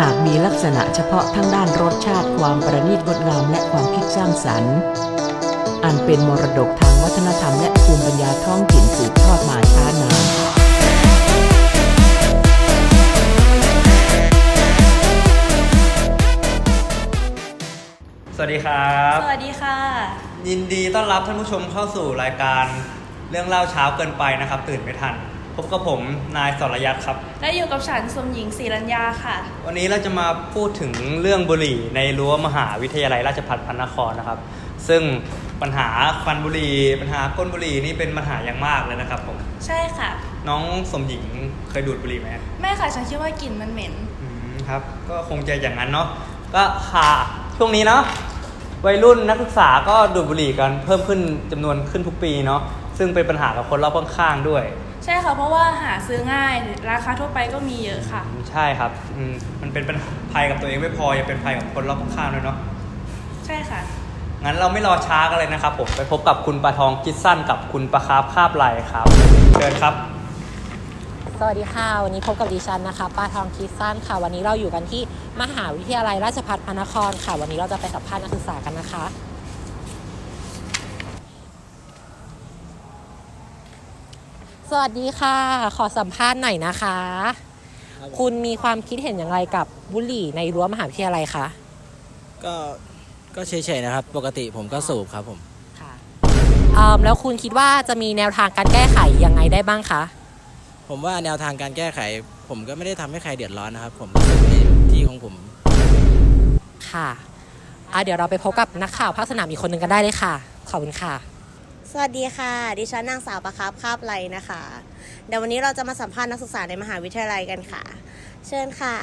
หากมีลักษณะเฉพาะทั้งด้านรสชาติความประณีตงดงามและความคิดสร้างสรรค์ อันเป็นมรดกทางวัฒนธรรมและภูมิปัญญาท้องถิ่นสืบทอดมาช้านานสวัสดีครับ สวัสดีค่ะ ยินดีต้อนรับท่านผู้ชมเข้าสู่รายการเรื่องเล่าเช้าเกินไปนะครับ ตื่นไม่ทัน พบกับผมนายสรยัตครับ และอยู่กับฉันสมหญิงศรีรัญญาค่ะ วันนี้เราจะมาพูดถึงเรื่องบุหรี่ในรั้วมหาวิทยาลัยราชภัฏพระนครนะครับ ซึ่งปัญหาควันบุหรี่ปัญหาก้นบุหรี่นี่เป็นปัญหาอย่างมากเลยนะครับผมใช่ค่ะ น้องสมหญิงเคยดูดบุหรี่ไหมแม่ค่ะฉันคิดว่ากลิ่นมันเหม็นอืมครับ ก็คงจะอย่างนั้นเนาะก็ค่ะช่วงนี้เนาะวัยรุ่นนักศึกษาก็ดูดบุหรี่กันเพิ่มขึ้นจำนวนขึ้นทุกปีเนาะซึ่งเป็นปัญหากับคนรอบข้างๆด้วย ใช่ค่ะเพราะว่าหาซื้อง่ายราคาทั่วไปก็มีเยอะค่ะ ใช่ครับอืมมันเป็นปัญหาภัยกับตัวเองไม่พอยังเป็นภัยกับคนรอบข้างๆด้วยเนาะใช่ค่ะ งั้นเราไม่รอช้ากันเลยนะครับผมไปพบกับคุณปลาทองคิดสั้นกับคุณปลาคาร์ฟคาบไหลครับเชิญครับ สวัสดีค่ะ วันนี้พบกับดิฉันนะคะป้าทองคิดสั้นค่ะ วันนี้เราอยู่กันที่มหาวิทยาลัยราชภัฏพระนครค่ะ วันนี้เราจะไปสัมภาษณ์นักศึกษากันนะคะ สวัสดีค่ะ ขอสัมภาษณ์หน่อยนะคะ คุณมีความคิดเห็นอย่างไรกับบุหรี่ในรั้วมหาวิทยาลัยคะ ก็ก็เฉยๆนะครับ ปกติผมก็สูบครับผม ค่ะเอิ่มแล้วคุณคิดว่าจะมีแนวทางการแก้ไขยังไงได้บ้างคะ ผมว่าแนวทางการแก้ไข ผมก็ไม่ได้ทำให้ใครเดือดร้อนนะครับ ผมก็สูบในที่ของผม ค่ะอะ เดี๋ยวเราไปพบกับนักข่าวภาคสนามอีกคนหนึ่งกันได้เลยค่ะ ขอบคุณค่ะ สวัสดีค่ะ ดิฉันนางสาวประคับคาบไลนะคะ เดี๋ยววันนี้เราจะมาสัมภาษณ์นักศึกษาในมหาวิทยาลัยกันค่ะ เชิญค่ะ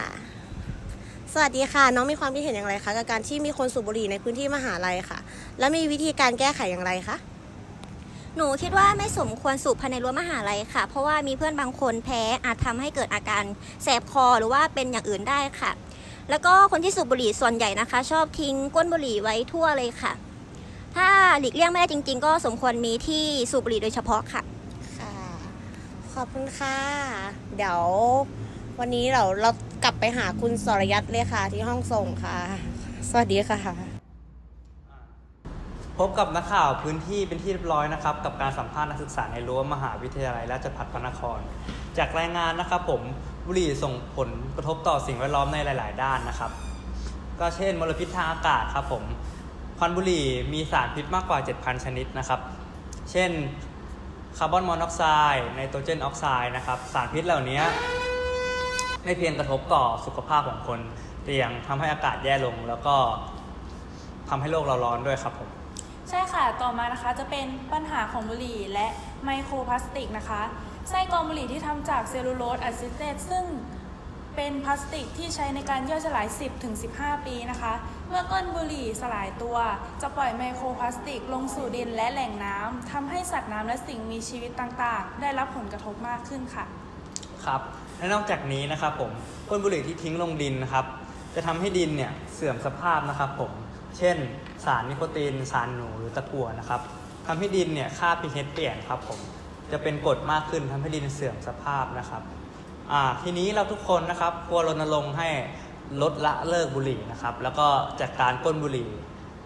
สวัสดีค่ะ น้องมีความคิดเห็นอย่างไรคะกับการที่มีคนสูบบุหรี่ในพื้นที่มหาลัยค่ะ และมีวิธีการแก้ไขอย่างไรคะ หนูคิดว่าไม่สมควรสูบภายในรั้วมหาลัยค่ะ เพราะว่ามีเพื่อนบางคนแพ้อาจทำให้เกิดอาการแสบคอหรือว่าเป็นอย่างอื่นได้ค่ะ แล้วก็คนที่สูบบุหรี่ส่วนใหญ่นะคะ ชอบทิ้งก้นบุหรี่ไว้ทั่วเลยค่ะ ถ้าหลีกเลี่ยงไม่ได้จริง ๆ ก็สมควรมีที่สูบบุหรี่โดยเฉพาะค่ะ ค่ะ ขอบคุณค่ะ เดี๋ยว วันนี้เราเรากลับไปหาคุณสรยัตเลยค่ะ ที่ห้องส่งค่ะ สวัสดีค่ะ พบกับนักข่าวพื้นที่เป็นที่เรียบร้อยนะครับ กับการสัมภาษณ์นักศึกษาในรั้วมหาวิทยาลัยราชภัฏพระนคร จากรายงานนะครับผมบุหรี่ส่งผลกระทบต่อสิ่งแวดล้อมในหลาย ๆ ด้านนะครับ ก็เช่นมลพิษทางอากาศครับผม ควันบุหรี่มีสารพิษมากกว่า 7,000 ชนิดนะครับ เช่นคาร์บอนมอนอกไซด์ไนโตรเจนออกไซด์นะครับ สารพิษเหล่านี้ไม่เพียงกระทบต่อสุขภาพของคน แต่ยังทำให้อากาศแย่ลง แล้วก็ทำให้โลกเราร้อนด้วยครับผม ใช่ค่ะ ต่อมานะคะจะเป็นปัญหาของบุหรี่และไมโครพลาสติกนะคะ ไส้กรองบุหรี่ที่ทำจากเซลลูโลสอะซิเตตซึ่ง เป็นพลาสติกที่ใช้ในการย่อยสลาย 10-15 ปีนะคะ เมื่อก้นบุหรี่สลายตัว จะปล่อยไมโครพลาสติกลงสู่ดินและแหล่งน้ำทำให้สัตว์น้ำและสิ่งมีชีวิตต่างๆ ได้รับผลกระทบมากขึ้นค่ะ ครับและนอกจากนี้นะครับผมก้นบุหรี่ที่ทิ้งลงดินนะครับ จะทำให้ดินเนี่ยเสื่อมสภาพนะครับผมเช่น สารนิโคติน สารหนูหรือตะกั่วนะครับทำให้ดินเนี่ยค่า pH เปลี่ยนครับผมจะเป็นกรดมากขึ้นทำให้ดินเสื่อมสภาพนะครับ อ่าทีนี้เราทุกคนนะครับควรรณรงค์ให้ลดละเลิกบุหรี่นะครับ แล้วก็จัดการก้นบุหรี่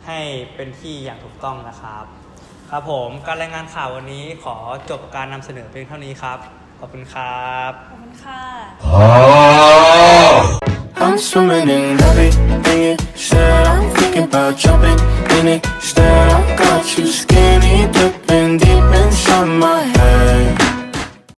ให้เป็นที่อย่างถูกต้องนะครับ ครับผมการรายงานข่าววันนี้ขอจบการนำเสนอเพียงเท่านี้ครับ ขอบคุณครับ ขอบคุณค่ะ I'm swimming in everything you said. I'm thinking about jumping in it. Instead, I got you skinny dipping.